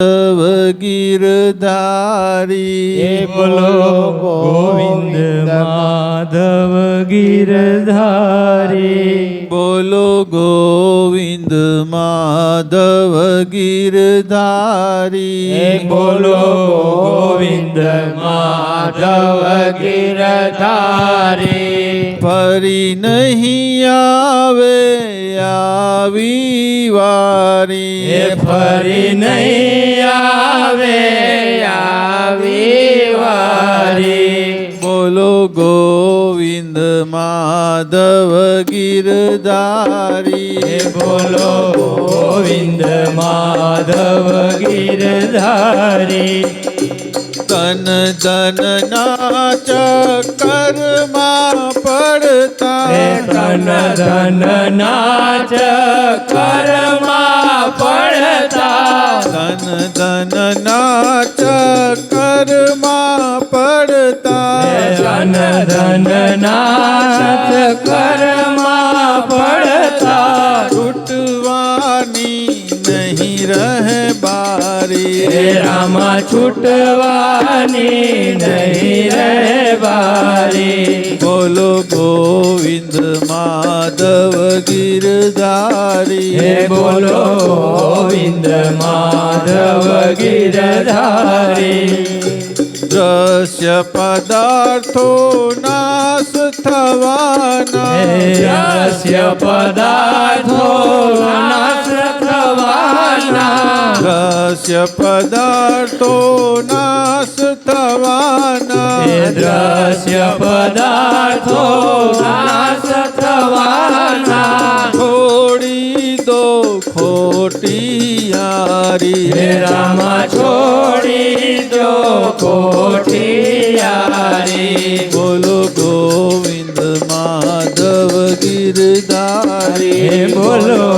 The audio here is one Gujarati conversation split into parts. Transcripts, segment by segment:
માધવ ગીરધારી એ બોલો ગોવિંદ માધવ ગીરધારી બોલો ગોવિંદ માધવ ગીરધારી એ બોલો ગોવિંદ માધવ ગીરધારી ફરી નહીં આવે આવી વારી. એ ફરી નહીં આવે આવી વારી. બોલો ગોવિંદ માધવ ગિરધારી. બોલો ગોવિંદ માધવ ગિરધારી. તન ધન ના ચક્કરમાં પડતા. તન ધન નાચ કરમાં પડતા ધન ધન ના ચક્કરમાં પડતા. ધન ધન નાચ કરમાં પડતા. છૂટવાની નહીં રહે બારી. રામા છૂટવાની નહીં રહે બારી. બોલો ગોવિંદ માધવ ગિરધારી. હે બોલો ગોવિંદ માધવ ગિરધારી. દ્રશ્ય પદાર્થો નાશ થવાના. દ્રશ્ય પદાર્થો નાશ થવાના. દ્રશ્ય પદાર્થો નાશ થવાના. દ્રશ્ય પદાર્થો નાશ गिरधारी बोलो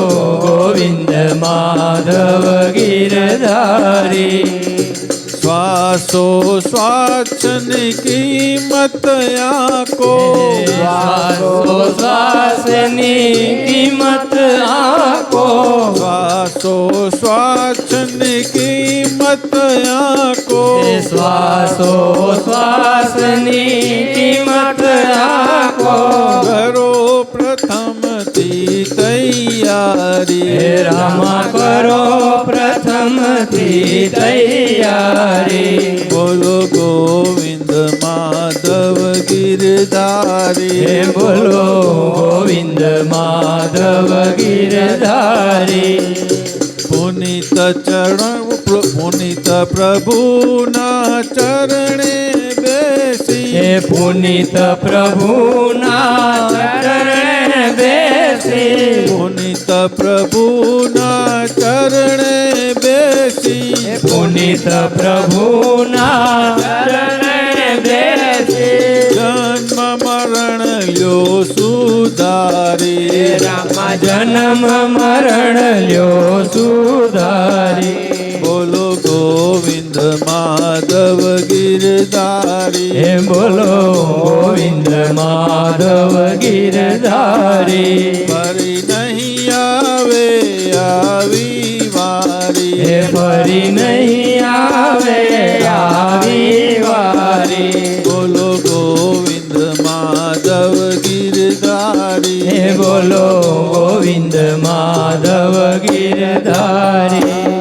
गोविंद माधव गिरधारी। श्वासो स्वाच की मत को स्वासो स्वासन की मत आको। स्वासो स्वाच की मत को स्वासो स्वासन की मत आ તૈયારી હે રામા કરો પ્રથમથી તૈયારી બોલો ગોવિંદ માધવ ગિરધારી હે બોલો ગોવિંદ માધવ ગિરધારી પુનિત ચરણ પુનિત પ્રભુના ચરણે બેસી હે પુનિત પ્રભુના ચરણે બેસી પુનિત પ્રભુના ચરણે બેસી. પુનિત પ્રભુના ચરણે બેસી. જન્મ મરણ લ્યો સુધારી. રામ જન્મ મરણ લ્યો સુધારી. બોલો ગોવિંદ. गोविंद माधव गिरधारी। हे बोलो गोविंद माधव गिरधारी। परी नहीं आवे आवी वारी। हे परी नहीं आवे आवी वारी। बोलो गोविंद माधव गिरधारी। हे बोलो गोविंद माधव गिरधारी।